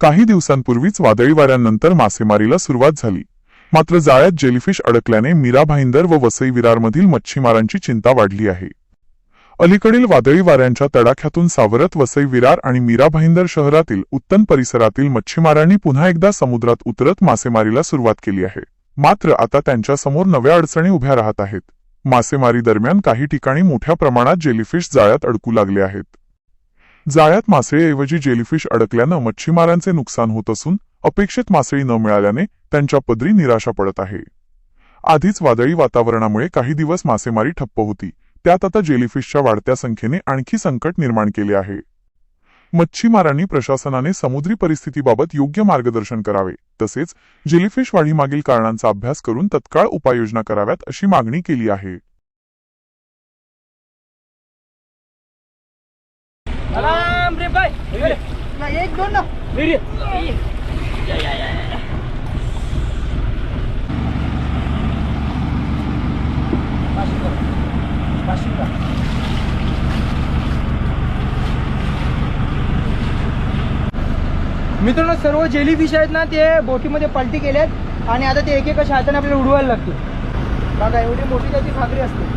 काही दिवसांपूर्वीच वादळी वाऱ्यांनंतर मासेमारीला सुरुवात झाली. मात्र जाळ्यात जेलीफिश अडकल्याने मीरा भाईंदर व वसई विरारमधील मच्छीमारांची चिंता वाढली आहे. अलीकडील वादळी वाऱ्यांच्या तडाख्यातून सावरत वसई विरार आणि मीरा भाईंदर शहरातील उत्तन परिसरातील मच्छीमारांनी पुन्हा एकदा समुद्रात उतरत मासेमारीला सुरुवात केली आहे. मात्र आता त्यांच्यासमोर नव्या अडचणी उभ्या राहत आहेत. मासेमारी दरम्यान काही ठिकाणी मोठ्या प्रमाणात जेलीफिश जाळ्यात अडकू लागले आहेत. जाळ्यात मासळीऐवजी जेलीफिश अडकल्यानं मच्छीमारांचे नुकसान होत असून अपेक्षित मासळी न मिळाल्याने त्यांच्या पदरी निराशा पडत आहे. आधीच वादळी वातावरणामुळे काही दिवस मासेमारी ठप्प होती. त्यात आता जेलीफिशच्या वाढत्या संख्येने आणखी संकट निर्माण केले आहे. मच्छीमारांनी प्रशासनाने समुद्री परिस्थितीबाबत योग्य मार्गदर्शन करावे. तसेच जेलीफिश वाढीमागील कारणांचा अभ्यास करून तत्काळ उपाययोजना कराव्यात अशी मागणी केली आहे. राम रे बाय. एक दोन ना. मित्रांनो सर्व जेली फिश आहेत ना ते बोटीमध्ये पलटी केल्यात आणि आता ते एक एक अशा हाताने आपल्याला उडवायला लागते बघा एवढी मोठी त्याची खाकरी असते.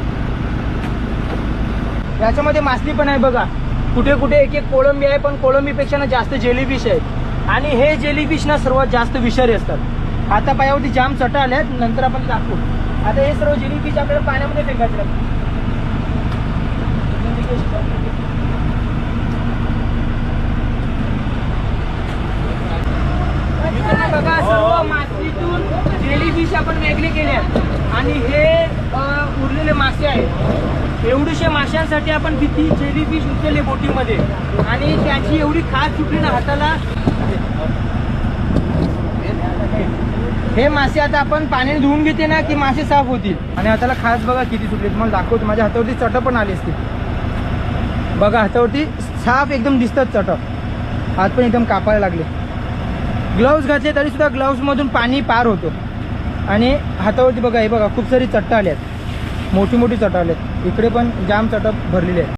याच्यामध्ये मासली पण आहे बघा. कुठे कुठे एक एक कोळंबी आहे पण कोळंबीपेक्षा ना जास्त जेलीफिश आहेत. आणि हे जेलीफिश ना सर्वात जास्त विषारी असतात. आता पायावरती जाम चटा आल्यात नंतर आपण दाखवू. आता हे सर्व जेलीफिश आपल्याला पाण्यामध्ये फेकायचे लागतात मित्रांनो बघा सर्व मातीतून जेलीफिश आपण वेगळे केले आहेत. आणि हे उरलेले मासे आहेत. एवढीशे माशांसाठी आपण किती जेलीफिश उचलले बोटीमध्ये. आणि त्याची एवढी खास सुटली ना हाताला. हे मासे आता आपण पाण्याने धुवून घेते ना की मासे साफ होतील. आणि हाताला खास बघा किती सुटले तुम्हाला दाखवतो. माझ्या हातावरती चट पण आली असते बघा हातावरती साफ एकदम दिसतात चट. हात पण एकदम कापायला लागले. ग्लव्स घातले तरी सुद्धा ग्लव्स मधून पाणी पार होतो. आणि हातावरती बघा हे बघा खूप सारी चट्टा आल्यात. मोठी मोठी चट्टा आल्यात. इकडे पण जाम चट्टा भरलेली आहेत.